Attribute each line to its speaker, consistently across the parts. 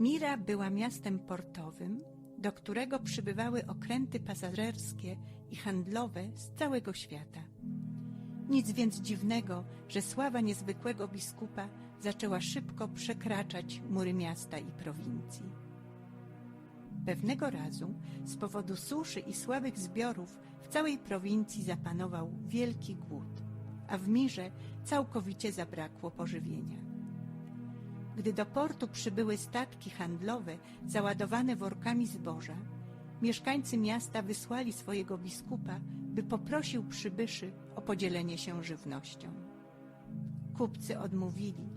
Speaker 1: Mira była miastem portowym, do którego przybywały okręty pasażerskie i handlowe z całego świata. Nic więc dziwnego, że sława niezwykłego biskupa zaczęła szybko przekraczać mury miasta i prowincji. Pewnego razu z powodu suszy i słabych zbiorów w całej prowincji zapanował wielki głód, a w Mirze całkowicie zabrakło pożywienia. Gdy do portu przybyły statki handlowe załadowane workami zboża, mieszkańcy miasta wysłali swojego biskupa, by poprosił przybyszy o podzielenie się żywnością. Kupcy odmówili,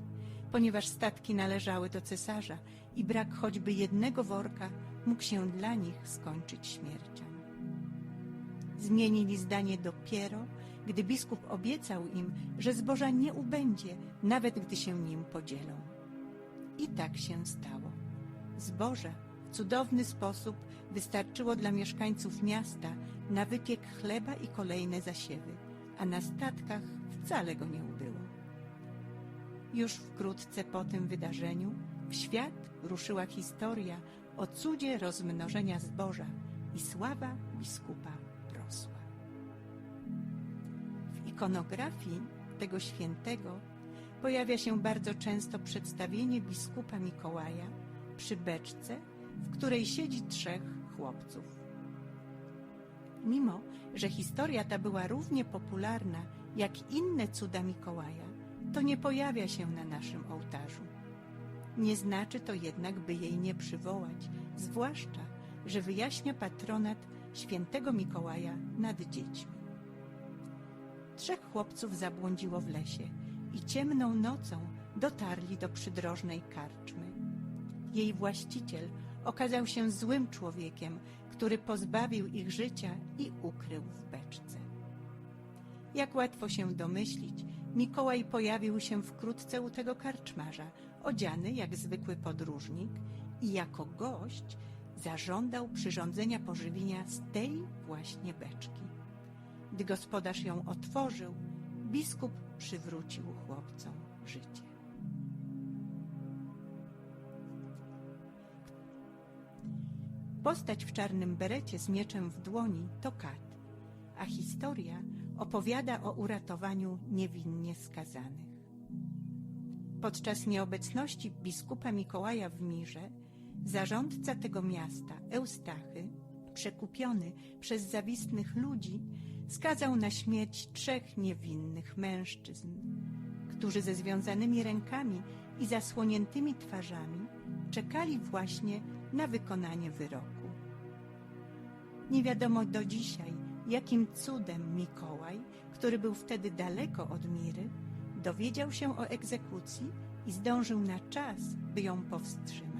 Speaker 1: ponieważ statki należały do cesarza i brak choćby jednego worka mógł się dla nich skończyć śmiercią. Zmienili zdanie dopiero, gdy biskup obiecał im, że zboża nie ubędzie, nawet gdy się nim podzielą. I tak się stało. Zboże w cudowny sposób wystarczyło dla mieszkańców miasta na wypiek chleba i kolejne zasiewy, a na statkach wcale go nie ubyło. Już wkrótce po tym wydarzeniu w świat ruszyła historia o cudzie rozmnożenia zboża i sława biskupa rosła. W ikonografii tego świętego pojawia się bardzo często przedstawienie biskupa Mikołaja przy beczce, w której siedzi trzech chłopców. Mimo, że historia ta była równie popularna jak inne cuda Mikołaja, to nie pojawia się na naszym ołtarzu. Nie znaczy to jednak, by jej nie przywołać, zwłaszcza, że wyjaśnia patronat świętego Mikołaja nad dziećmi. Trzech chłopców zabłądziło w lesie i ciemną nocą dotarli do przydrożnej karczmy. Jej właściciel okazał się złym człowiekiem, który pozbawił ich życia i ukrył w beczce. Jak łatwo się domyślić, Mikołaj pojawił się wkrótce u tego karczmarza, odziany jak zwykły podróżnik i jako gość zażądał przyrządzenia pożywienia z tej właśnie beczki. Gdy gospodarz ją otworzył, biskup przywrócił chłopcom życie. Postać w czarnym berecie z mieczem w dłoni to kat, a historia opowiada o uratowaniu niewinnie skazanych. Podczas nieobecności biskupa Mikołaja w Mirze, zarządca tego miasta, Eustachy, przekupiony przez zawistnych ludzi, skazał na śmierć trzech niewinnych mężczyzn, którzy ze związanymi rękami i zasłoniętymi twarzami czekali właśnie na wykonanie wyroku. Nie wiadomo do dzisiaj, jakim cudem Mikołaj, który był wtedy daleko od Miry, dowiedział się o egzekucji i zdążył na czas, by ją powstrzymać.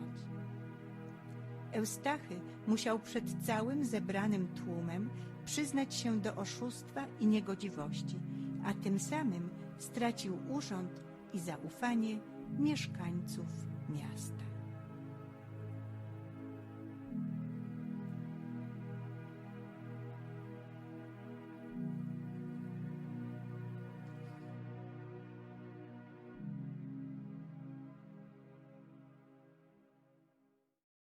Speaker 1: Eustachy musiał przed całym zebranym tłumem przyznać się do oszustwa i niegodziwości, a tym samym stracił urząd i zaufanie mieszkańców miasta.